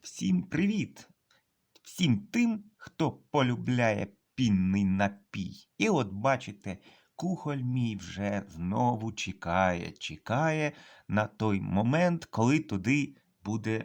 Всім привіт! Всім тим, хто полюбляє пінний напій. І от бачите, кухоль мій вже знову чекає, чекає на той момент, коли туди буде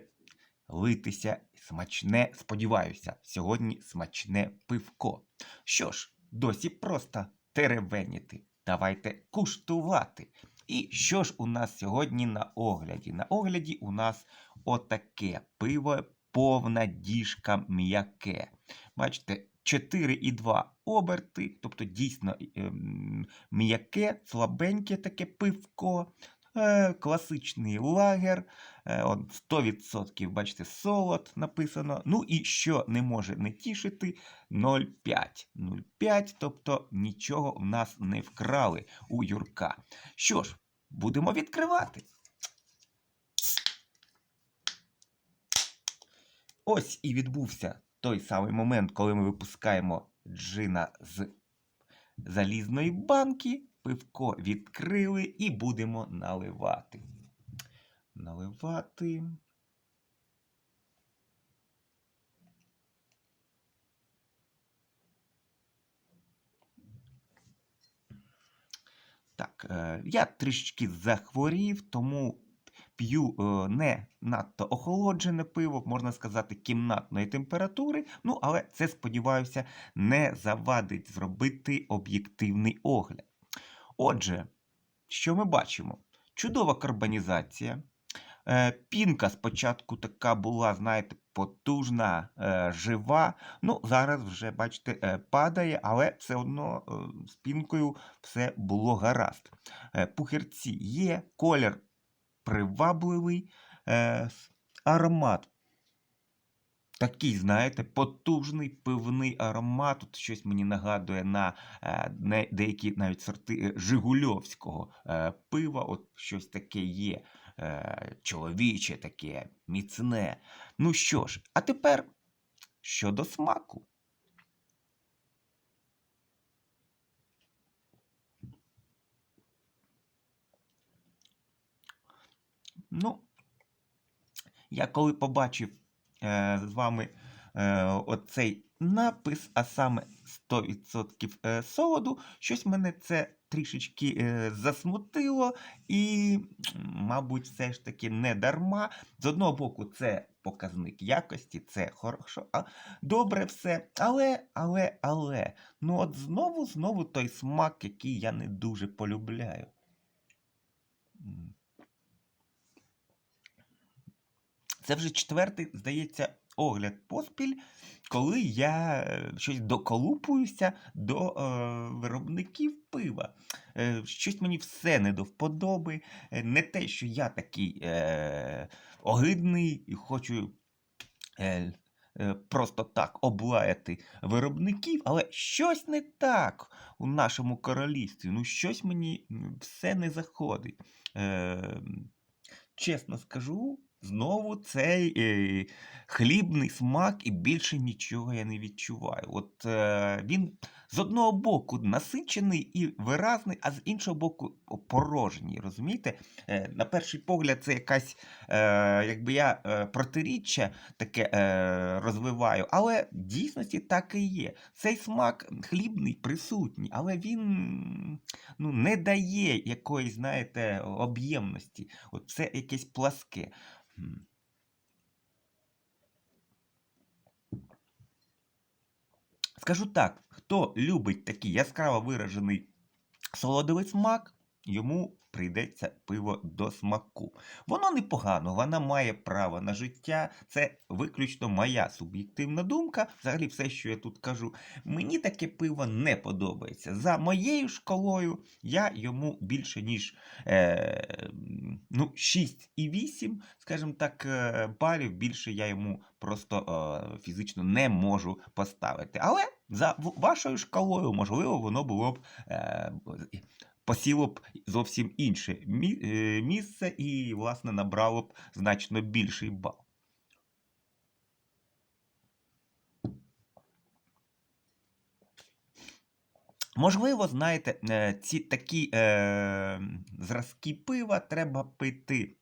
литися смачне, сподіваюся, сьогодні смачне пивко. Що ж, досі просто теревеніти. Давайте куштувати. І що ж у нас сьогодні на огляді? На огляді у нас отаке пиво, повна діжка м'яке. Бачите, 4,2 оберти, тобто дійсно ем, м'яке, слабеньке таке пивко. Е, класичний лагер, е, 100%, бачите, солод написано. Ну і що не може не тішити 0,5. 0,5, тобто нічого в нас не вкрали у Юрка. Що ж, будемо відкривати. Ось і відбувся той самий момент, коли ми випускаємо джина з залізної банки. Пивко відкрили і будемо наливати. Наливати. Так, е, я трішки захворів, тому п'ю е, не надто охолоджене пиво, можна сказати, кімнатної температури. Ну, але це, сподіваюся, не завадить зробити об'єктивний огляд. Отже, що ми бачимо? Чудова карбонізація. Е, Пінка спочатку така була, знаєте, потужна, е, жива. Ну, зараз вже, бачите, е, падає, але все одно з пінкою все було гаразд. Пухирці є, колір привабливий, аромат. Такий, знаєте, потужний пивний аромат. Тут щось мені нагадує на е, деякі навіть сорти е, Жигульовського е, пива. От щось таке є. Чоловіче таке, міцне. Ну що ж, а тепер щодо смаку. Ну, я коли побачив з вами е, оцей напис, а саме 100% е, солоду, щось мене це трішечки е, засмутило, і, мабуть, все ж таки не дарма. З одного боку, це показник якості, це хорошо, а добре все. Але, але, але, ну от знову, знову той смак, який я не дуже полюбляю. М. Це вже четвертий, здається, огляд поспіль, коли я е, щось доколупуюся до е, виробників пива. Е, щось мені все не до вподоби. Е, не те, що я такий е, огидний і хочу е, е, просто так облаяти виробників, але щось не так у нашому королівстві. Ну, щось мені все не заходить. Е, чесно скажу, знову цей е, хлібний смак і більше нічого я не відчуваю. От е, він з одного боку насичений і виразний, а з іншого боку порожній. Розумієте? Е, на перший погляд, це якась, е, якби я е, протиріччя таке е, розвиваю, але в дійсності так і є. Цей смак хлібний присутній, але він ну, не дає якоїсь, знаєте, об'ємності. От це якесь пласке. Скажу так, хто любить такий яскраво виражений солодовий смак, йому прийдеться пиво до смаку. Воно непогано, вона має право на життя. Це виключно моя суб'єктивна думка. Взагалі, все, що я тут кажу, мені таке пиво не подобається. За моєю шкалою я йому більше, ніж е, ну, 6,8, скажімо так, е, балів більше я йому просто е, фізично не можу поставити. Але за вашою шкалою, можливо, воно було б. Е, посіло б зовсім інше е, місце і, власне, набрало б значно більший бал. Можливо, знаєте, е, ці такі е, зразки пива треба пити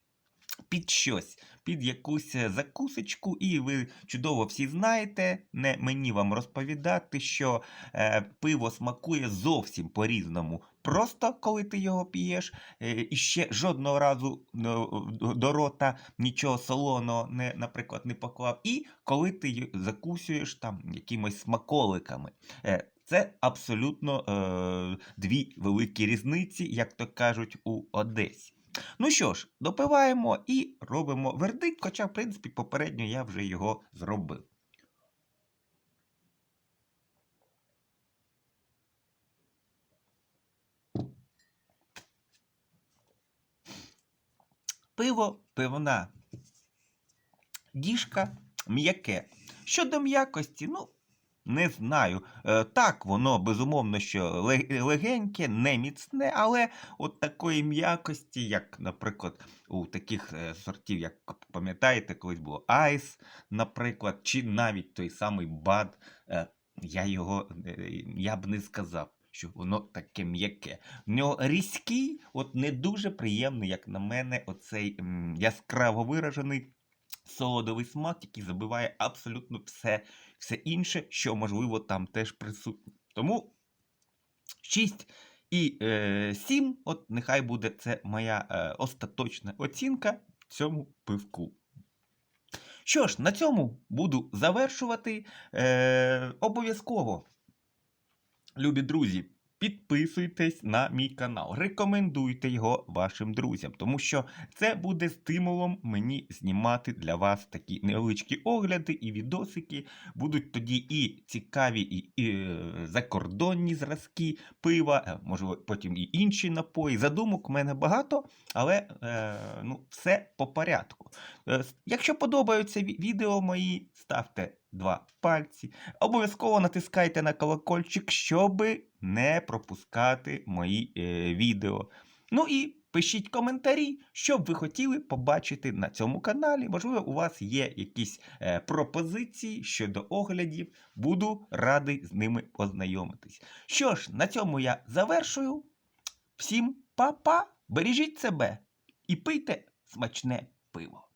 під щось, під якусь е, закусочку, і ви чудово всі знаєте, не мені вам розповідати, що е, пиво смакує зовсім по-різному. Просто коли ти його п'єш, е, і ще жодного разу е, до рота нічого солоного не, наприклад, не поклав. І коли ти закусуєш там якимось смаколиками. Е, Це абсолютно е, дві великі різниці, як то кажуть, у Одесі. Ну що ж, допиваємо і робимо вердикт, хоча, в принципі, попередньо я вже його зробив. Пиво, пивна діжка м'яке. Щодо м'якості, ну, не знаю. Е, так, воно безумовно, що легеньке, не міцне, але от такої м'якості, як, наприклад, у таких е, сортів, як пам'ятаєте, колись було Айс, наприклад, чи навіть той самий Бад, е, я його я б не сказав. Що воно таке м'яке. В нього різкий, от не дуже приємний, як на мене, оцей м, яскраво виражений солодовий смак, який забиває абсолютно все, все інше, що можливо там теж присутнє. Тому 6 і е, 7, от нехай буде це моя е, остаточна оцінка цьому пивку. Що ж, на цьому буду завершувати. Е, обов'язково, любі друзі, підписуйтесь на мій канал, рекомендуйте його вашим друзям, тому що це буде стимулом мені знімати для вас такі невеличкі огляди і відосики. Будуть тоді і цікаві, і, і е, закордонні зразки пива, е, можливо, потім і інші напої. Задумок в мене багато, але е, ну, все по порядку. Е, якщо подобаються відео мої, ставте два пальці. Обов'язково натискайте на колокольчик, щоб не пропускати мої е, відео. Ну і пишіть коментарі, що б ви хотіли побачити на цьому каналі. Можливо, у вас є якісь е, пропозиції щодо оглядів. Буду радий з ними познайомитись. Що ж, на цьому я завершую. Всім па-па, бережіть себе і пийте смачне пиво.